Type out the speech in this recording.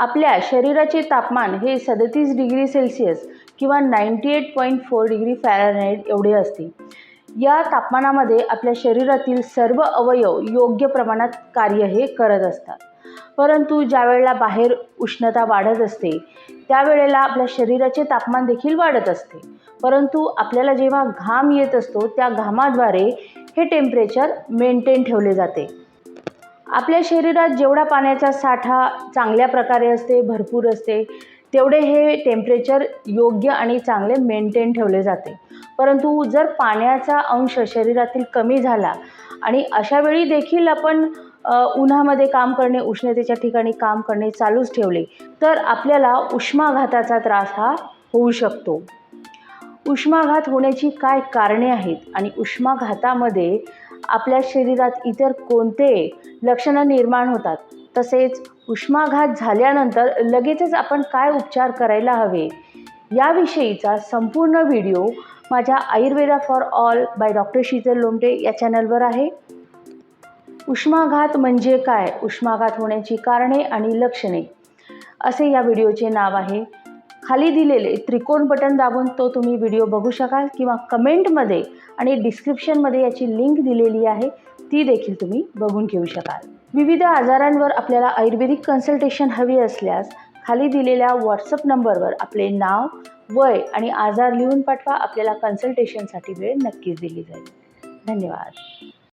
आपल्या शरीराचे तापमान हे सदतीस डिग्री सेल्सिअस किंवा ninety eight point four degree Fahrenheit एवढे असते. या तापमानामध्ये आपल्या शरीरातील सर्व अवयव योग्य प्रमाणात कार्य हे करत असतात. परंतु ज्यावेळेला बाहेर उष्णता वाढत असते त्यावेळेला आपल्या शरीराचे तापमान देखील वाढत असते. परंतु आपल्याला जेव्हा घाम येत असतो त्या घामाद्वारे हे टेम्परेचर मेंटेन ठेवले जाते. आपल्या शरीरात जेवढा पाण्याचा साठा चांगल्या प्रकारे असते भरपूर असते तेवढे हे टेम्परेचर योग्य आणि चांगले मेंटेन ठेवले जाते. परंतु जर पाण्याचा अंश शरीरातील कमी झाला आणि अशा वेळी देखील आपण उन्हामध्ये काम करणे उष्णतेच्या ठिकाणी काम करणे चालूच ठेवले तर आपल्याला उष्माघाताचा त्रास हा होऊ शकतो. उष्माघात होण्याची काय कारणे आहेत आणि उष्माघातामध्ये आपल्या शरीरात इतर कोणते लक्षणं निर्माण होतात? तसेच उष्माघात झाल्यानंतर लगेचच आपण काय उपचार करायला हवे? याविषयीचा संपूर्ण व्हिडिओ माझ्या Ayurveda for all by doctor Sheetal Lomte या चॅनलवर आहे. उष्माघात म्हणजे काय? उष्माघात होण्याची कारणे आणि लक्षणे. असे या व्हिडिओचे नाव आहे खाली दिलेले त्रिकोण बटन दाबून तो तुम्ही व्हिडिओ बघू शकाल किंवा कमेंटमध्ये आणि डिस्क्रिप्शनमध्ये याची लिंक दिलेली आहे ती देखील तुम्ही बघून घेऊ शकाल. विविध आजारांवर आपल्याला आयुर्वेदिक कन्सल्टेशन हवी असल्यास खाली दिलेल्या व्हॉट्सअप नंबरवर आपले नाव वय आणि आजार लिहून पाठवा आपल्याला कन्सल्टेशनसाठी वेळ नक्कीच दिली जाईल. धन्यवाद.